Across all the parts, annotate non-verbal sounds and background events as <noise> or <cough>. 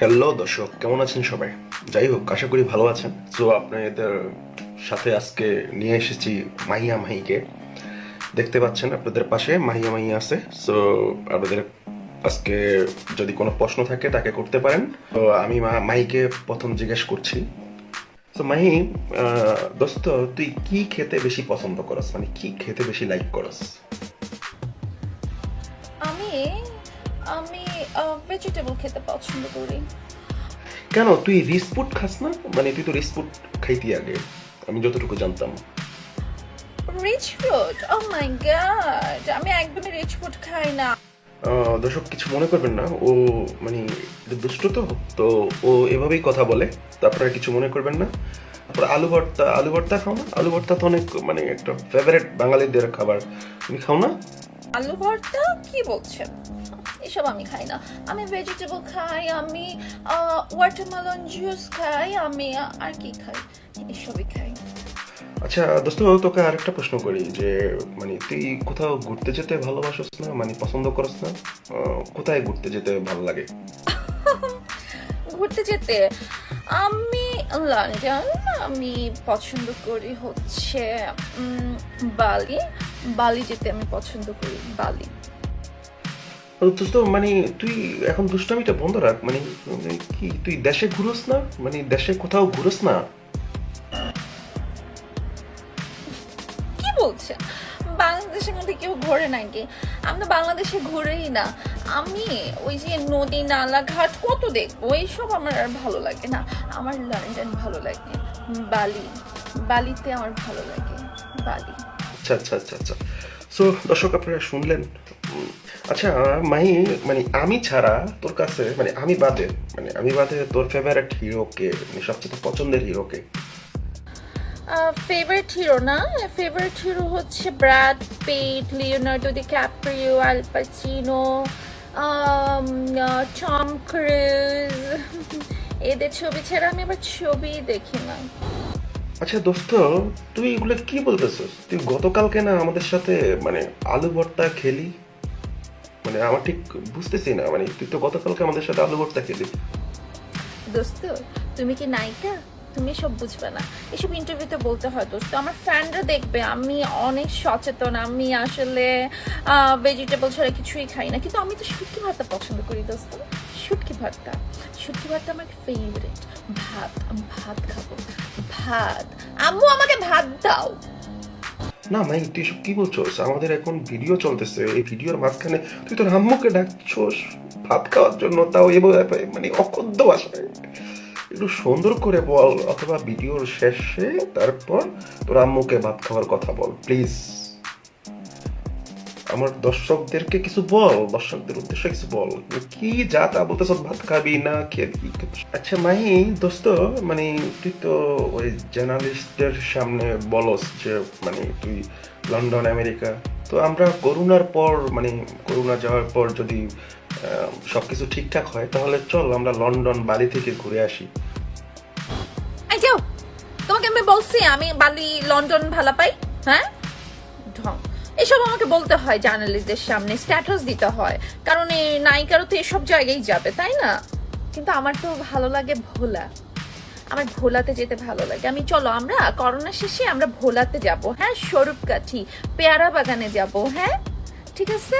Hello দর্শক। কেমন আছেন সবাই? যাই হোক, আশা করি ভালো আছেন। তো আপনাদের সাথে আজকে নিয়ে এসেছি মাহিয়া মাহিকে। দেখতে পাচ্ছেন, আপনাদের পাশে মাহিয়া মাহি আছে। সো আপনাদের আজকে যদি কোনো প্রশ্ন থাকে, তাকে করতে পারেন। তো আমি মাহিকে প্রথম জিজ্ঞেস করছি। তো মাহি দোস্ত, তুই কি খেতে বেশি পছন্দ করস? মানে কি খেতে বেশি লাইক করস? আমি ভেজিটেবল খেতে পছন্দ করি। কেন? তুই রিসপুট খাস না? মানে তুই তো রিসপুট খাইতি আগে আমি যতটুকু জানতাম। Rich food oh my god আমি একদমই রিচ ফুড খাই না। দর্শক কিছু মনে করবেন না। ও মানে দুষ্ট তো? তো ও এভাবেই কথা বলে তো আপনারা কিছু মনে করবেন না। তারপর আলু ভর্তা আলু ভর্তা খাও না? আলু ভর্তা তো অনেক মানে একটা ফেভারিট বাঙালিদের খাবার। তুমি খাও না? আলু ভর্তা? কি বলছেন? এসব আমি খাই না। আমি ভেজিটেবল খাই আমি ওয়াটারমেলন জুস খাই আমি আর কি খাই? এসবই খাই। আচ্ছা দোস্ত তোকে আরেকটা প্রশ্ন করি যে মানে তুই কোথাও ঘুরতে যেতে ভালোবাসস না? মানে পছন্দ করস না? কোথায় ঘুরতে যেতে ভালো লাগে? <laughs> ঘুরতে যেতে? আমি লন্ডন আমি পছন্দ করি হচ্ছে বালি। বালি যেতে আমি পছন্দ করি বালি। দোস্ত মানে তুই এখন দুষ্টামিটা বন্ধ রাখ মানে মানে কি তুই দেশে ঘুরোস না? মানে দেশে কোথাও ঘুরোস না? কি বলছেন বাংলাদেশের মধ্যে কেউ ঘোরে নাকি? আমি তো বাংলাদেশে ঘুরেই না। আমি ওই যে নদী নালা ঘাট কত দেখব? এইসব আমার আর ভালো লাগে না। আমার লন্ডন ভালো লাগে বালি। বালিতে আমার ভালো লাগে বালি। আচ্ছা আচ্ছা আচ্ছা আচ্ছা। সো দর্শক, আপনারা শুনলেন আচ্ছা মাই মানে আমি ছাড়া তোর কাছে মানে আমি বাদে মানে আমি বাদে তোর ফেভারিট হিরো কে মানে সবচেয়ে পছন্দের হিরো কে? ফেভারিট হিরো না ফেভারিট হিরো হচ্ছে Brad Pitt Leonardo DiCaprio Al Pacino Tom Cruise এদের ছবি ছাড়া আমি আবার ছবি দেখি না। আচ্ছা দোস্ত, তুই এগুলো কি বলতেছিস? তুই গতকালকে না আমাদের সাথে মানে আলু ভর্তা খেলি? মানে আমার ঠিক বুঝতেছি না মানে তুই তো গতকালকে আমাদের সাথে আলু ভর্তা খেলি। দোস্ত, তুমি কি নায়িকা? তুমি সব বুঝবে না। এসব ইন্টারভিউতে বলতে হয়, দোস্ত, আমার ফ্রেন্ডরা দেখবে, আমি অনেক সচেতন, আমি আসলে ভেজিটেবল ছাড়া কিছুই খাই না, কিন্তু আমি তো শুটকি ভাতটা পছন্দ করি, দোস্ত। শুটকি ভাতটা শুটকি ভাতটা আমার ফেভারিট ভাত, আমি ভাত খাব। ভাত। আম্মু, আমাকে ভাত দাও। না মাই তুই সব কি বলছোস? আমাদের এখন ভিডিও চলতেছে। এই ভিডিওর মাঝখানে তুই তোর আম্মুকে ডাকছোস ভাত খাওয়ার জন্য। তাও এভাবে মানে অকদ্য ভাষায়। একটু সুন্দর করে বল, অথবা ভিডিওর শেষে তারপর তোর আম্মুকে ভাত খাওয়ার কথা বল প্লিজ আমার দর্শকদেরকে কিছু বল দর্শকদের উদ্দেশ্যে কিছু বল। কি যা তা বলতেছ ভাত খাবি না খেবি? আচ্ছা মাহি দোস্ত মানে তুই তো ওই জার্নালিস্টদের সামনে বলস যে মানে তুই লন্ডন আমেরিকা। তো আমরা করোনার পর মানে করোনা যাওয়ার পর যদি আহ, সবকিছু ঠিকঠাক হয় তাহলে চল আমরা লন্ডন বালি থেকে ঘুরে আসি। এই তোমাকে আমি বলছি আমি বালি লন্ডন ভালো পাই হ্যাঁ? এসব আমাকে বলতে হয় জার্নালিস্টদের সামনে স্ট্যাটাস দিতে হয়। কারণ এই নায়িকারও তো এসব জায়গায় যাবে, তাই না? কিন্তু আমার তো ভালো লাগে ভোলা। আমার ভোলাতে যেতে ভালো লাগে। আমি, চলো আমরা করোনা শেষে আমরা ভোলাতে যাব। হ্যাঁ স্বরূপকাঠি পেয়ারা বাগানে যাব হ্যাঁ? ঠিক আছে?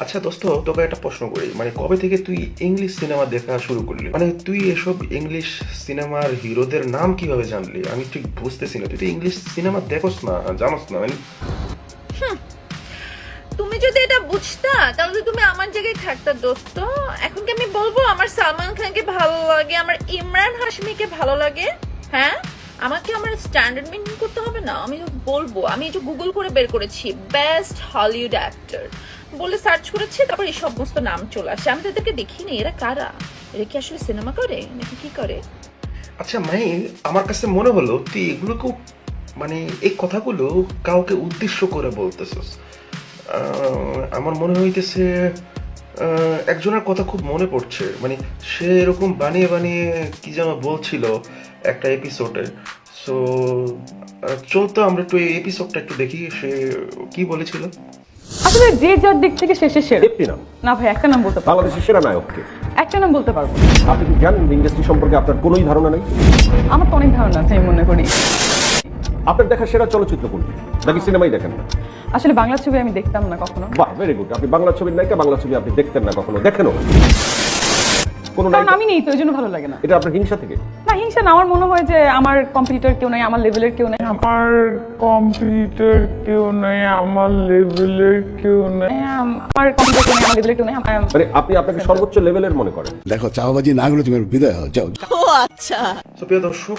আচ্ছা দোস্ত, তোকে একটা প্রশ্ন করি। মানে কবে থেকে তুই ইংলিশ সিনেমা দেখা শুরু করলি? মানে তুই এসব ইংলিশ সিনেমার হিরোদের নাম কীভাবে জানলি? আমি ঠিক বুঝতেছি না। তুই তো ইংলিশ সিনেমা দেখোস না, জানোস না। মানে বুঝতা? তাহলে তুমি আমার জায়গায় থাকতা, দোস্ত। এখন কি আমি বলব? আমার সালমান খানকে ভালো লাগে, আমার ইমরান হাশমিকে ভালো লাগে। হ্যাঁ? আমাকে আমার স্ট্যান্ডার্ড মেনটেন করতে হবে না? আমি বলব, আমি একটু গুগল করে বের করেছি বেস্ট হলিউড অ্যাক্টর বলে সার্চ করেছি, তারপর এই সমস্ত নাম চলে আসে। আমি তাদেরকে দেখিনি, এরা কারা? এরা কি আসলে সিনেমা করে, নাকি কি করে? আচ্ছা মাই আমার কাছে মনে হলো, তুই এগুলোকে মানে এই কথাগুলো কাউকে উদ্দেশ্য করে বলতেছিস। আমার মনে হইতেছে একজনের কথা খুব মনে পড়ছে। মানে সে এরকম বানিয়ে বানিয়ে কি যেন বলছিল একটা এপিসোডে সো চল তো আমরা একটু এই এপিসোডটা একটু দেখি সে কি বলেছিল। আসলে যে যার দিক থেকে শেষে সেরা। একটি নাম? না ভাই একটা নাম বলতে পারব বাংলাদেশের সেরা নায়ককে। একটা নাম বলতে পারব আপনি কি জানেন ইন্ডাস্ট্রি সম্পর্কে আপনার কোনোই ধারণা নেই? আমার তো অনেক ধারণা আছে আমি মনে করি। আপনার দেখা সেরা চলচ্চিত্র কোনটি? নাকি সিনেমাই দেখেন না? আসলে বাংলা ছবি আমি দেখতাম না কখনো। বাহ ভেরি গুড আপনি বাংলা ছবির নায়িকা বাংলা ছবি আপনি দেখতেন না কখনো। দেখেনও। না। কোনো কারণ নায়িকা? আমি নেই তো ওই জন্য ভালো লাগে না। এটা আপনার হিংসা থেকে? না হিংসা না আমার মনে হয় যে আমার কম্পিটিটর কেউ নেই আমার লেভেলের কেউ নেই। আমার কম্পিউটার কেউ নেই আমার লেভেলের কেউ নেই। আমার নেই আমার লেভেলের নেই আমার- মানে আপনি আপনাকে সর্বোচ্চ লেভেলের মনে করেন। দেখো চাওয়াবাজি না হলে তুমি বিদায় হও যাও। তো প্রিয় দর্শক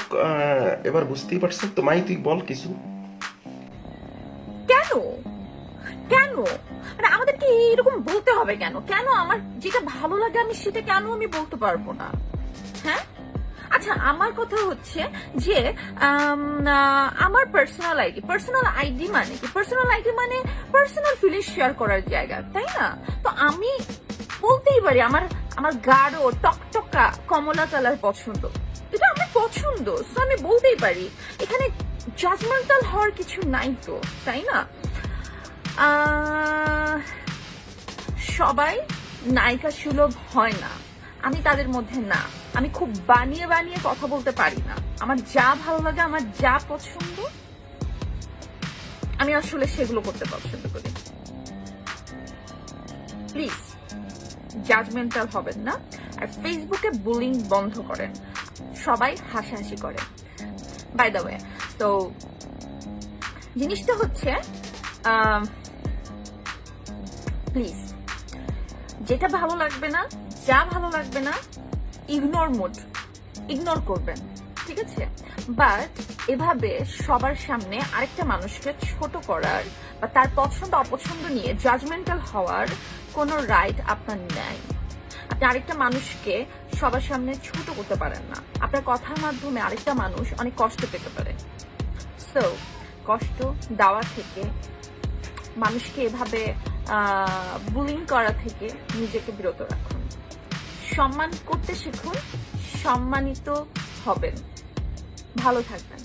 এবার বুঝতেই পারছেন তো মাই তুই বল কিছু। কেন? কেন? মানে আমাদেরকে এরকম বলতে হবে কেন? কেন আমার যেটা ভালো লাগে আমি সেটা কেন আমি বলতে পারব না? হ্যাঁ? আচ্ছা আমার কথা হচ্ছে যে আমার পার্সোনাল আইডি পার্সোনাল আইডি মানে কি? পার্সোনাল আইডি মানে পার্সোনাল ফিলিংস শেয়ার করার জায়গা, তাই না? তো আমি বলতেই পারি, আমার আমার গাঢ়, টকটকা কমলা কালার পছন্দ। এটা আমার পছন্দ তো আমি বলতেই পারি, এখানে জাজমেন্টাল হওয়ার কিছু নাই তো, তাই না? সবাই নায়িকা সুলভ হয় না, আমি তাদের মধ্যে না। আমি খুব বানিয়ে বানিয়ে কথা বলতে পারি না। আমার যা ভালো লাগে, আমার যা পছন্দ, আমি আসলে সেগুলো করতে পছন্দ করি। প্লিজ জাজমেন্টাল হবেন না। আর ফেসবুকে বুলিং বন্ধ করেন। সবাই হাসাহাসি করে। বাই দ্য ওয়ে তো জিনিসটা হচ্ছে প্লিজ যেটা ভালো লাগবে না, যা ভালো লাগবে না ইগনোর মোড ইগনোর করবেন, ঠিক আছে? বাট এভাবে সবার সামনে আরেকটা মানুষকে ছোট করার বা তার পছন্দ, অপছন্দ নিয়ে জাজমেন্টাল হওয়ার কোনো রাইট আপনার নেই। আপনি আরেকটা মানুষকে সবার সামনে ছোট করতে পারেন না। আপনার কথার মাধ্যমে আরেকটা মানুষ অনেক কষ্ট পেতে পারে। সো কষ্ট দেওয়া থেকে, মানুষকে এভাবে বুলিং করা থেকে নিজেকে বিরত রাখুন। সম্মান করতে শিখুন সম্মানিত হবেন। ভালো থাকবেন।